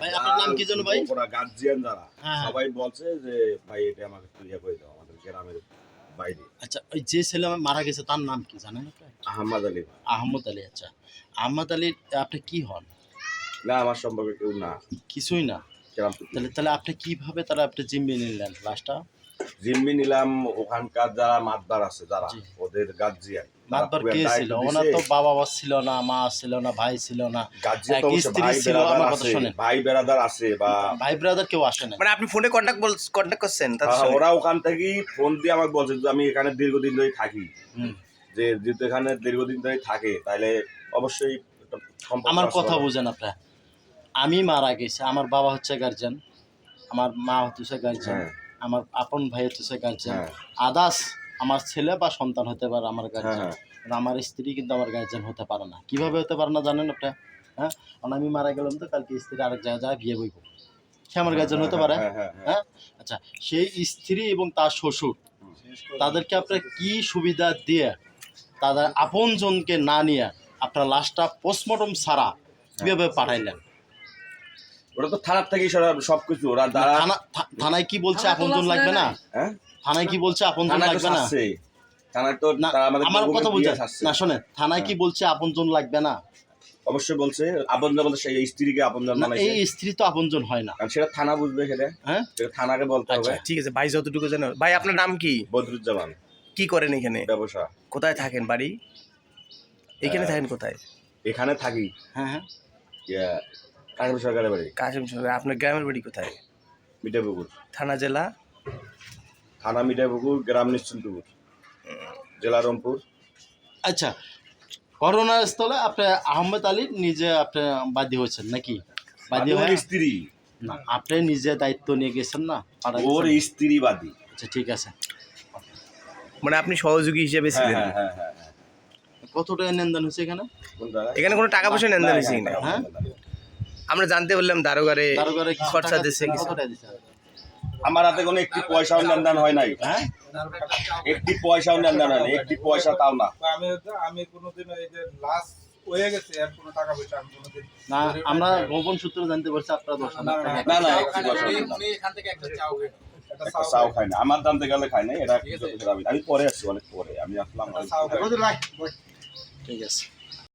ভাই, আপনার নাম কি যেন ভাই? ওরা গার্জিয়ান যারা হ্যাঁ। সবাই বলছে যে ভাই এটা আমাকে একটু ইয়ে করে দাও আমাদের গ্রামের বাইরে। আচ্ছা ওই যে ছেলে মারা গেছে তার নাম কি জানেন আহমদ আলী আহমদ আলী আচ্ছা। আহমদ আলী আপনি কি হন? না আমার সম্পর্কে কেউ না। কিছুই না। তাহলে তাহলে আপনি কীভাবে তারা আপনি জিম্মি নিলেন লাস্টটা জিম্মি নিলাম ওখানকার যারা মাতবার আছে যারা ওদের গার্জিয়ান। মাতবার কে ছিল? ওনার তো বাবা মা ছিল না মা ছিল না ভাই ছিল না। স্ত্রী ভাই ছিল, বেরাদার আমার কথা আছে শোনেন। ভাই বেরাদার আছে বা ভাই ব্রাদার কেউ আসে না মানে আপনি ফোনে কন্ট্যাক্ট বল কন্ট্যাক্ট করছেন হ্যাঁ? ওরা ওখান থেকেই ফোন দিয়ে আমাকে বলছে যে আমি এখানে দীর্ঘদিন ধরে থাকি। হুম। যে যেহেতু এখানে দীর্ঘদিন ধরে থাকে তাহলে অবশ্যই আমার কথা। বুঝেন আপনার। আমি মারা গেছি আমার বাবা হচ্ছে গার্জেন আমার মা হচ্ছে গার্জেন আমার আপন ভাই হচ্ছে গার্জেন হ্যাঁ। আদাস আমার ছেলে বা সন্তান হতে পারে আমার হ্যাঁ গার্জেন হ্যাঁ আমার স্ত্রী কিন্তু আমার গার্জেন হতে পারে না। কীভাবে হতে পারে না জানেন আপনি? হ্যাঁ? আমি মারা গেলাম তো কালকে স্ত্রী আরেক জায়গায় যায় বিয়ে বইব সে আমার গার্জেন হতে পারে। হ্যাঁ হ্যাঁ হ্যাঁ। হ্যাঁ? আচ্ছা সেই স্ত্রী এবং তার শ্বশুর তাদেরকে আপনার কি সুবিধা দিয়ে তাদের আপনজনকে না নিয়ে আপনার লাশটা পোস্টমর্টম ছাড়া কীভাবে পাঠাইলেন? ওরা তো থানার থেকেই সব সবকিছু। ওরা থানায় কি বলছে আপনজন লাগবে না? হ্যাঁ? থানায় কি বলছে আপনজন লাগবে না? থানায় তো আমার কথা শাসছে। না শোনেন থানায় কি হ্যাঁ। বলছে আপনজন লাগবে না? অবশ্যই বলছে। আপনজন বলতে সেই স্ত্রীকে আপনজন না বানাইছে। এই স্ত্রী তো আপনজন হয় না। কারণ সেটা থানা বুঝবে সেটা। হ্যাঁ? সেটা থানাকে বলতে হবে। আচ্ছা। ঠিক আছে ভাই যতটুকু জানো ভাই আপনার নাম কি? বদরুজ্জামান। কি করেন এখানে? ব্যবসা। কোথায় থাকেন বাড়ি? এখানে থাকেন কোথায়? এখানে থাকি। হ্যাঁ হ্যাঁ। কাকিম সরকারের বাড়ি? কাশিম সরকার আপনার গ্রামের বাড়ি কোথায়? মিঠাপুকুর। থানা জেলা? থানা মিঠাপুকুর গ্রাম নিশ্চিন্তপুর। জেলা রংপুর। আচ্ছা করোনা স্থলে আপনি আহমেদ আলী নিজে আপনি বাদী হয়েছেন নাকি? বাদী হয়ে স্ত্রী। না আপনি নিজে দায়িত্ব নিয়ে গেছেন না? ওর? স্ত্রী বাদী। আচ্ছা ঠিক আছে। মানে আপনি সহযোগী হিসেবে হ্যাঁ ছিলেন? হ্যাঁ হ্যাঁ হ্যাঁ হ্যাঁ। কত টাকা লেনদেন হয়েছে এখানে? এখানে কোনো টাকা পয়সা নেন না, দেন না, না, হ্যাঁ? আমরা জানতে পারলাম দারোগারে দারোগারে কিছু খরচা দিচ্ছে কিছু। আমার হাতে কোনো একটি পয়সাও লেনদেন হয় নাই হ্যাঁ? একটি পয়সাও লেনদেন হয় একটি পয়সা তাও না। আমি আমি কোনোদিন এই যে লাস্ট হয়ে গেছে আর কোনো টাকা পয়সা আমি কোনোদিন না আমরা গোপন সূত্রে জানতে পারছি আপনারা দশ হাজার না না চাও খাই। না। আমার জানতে গেলে খাই নাই এটা আমি আমি পরে আসছি অনেক পরে। আমি আসলাম ঠিক আছে।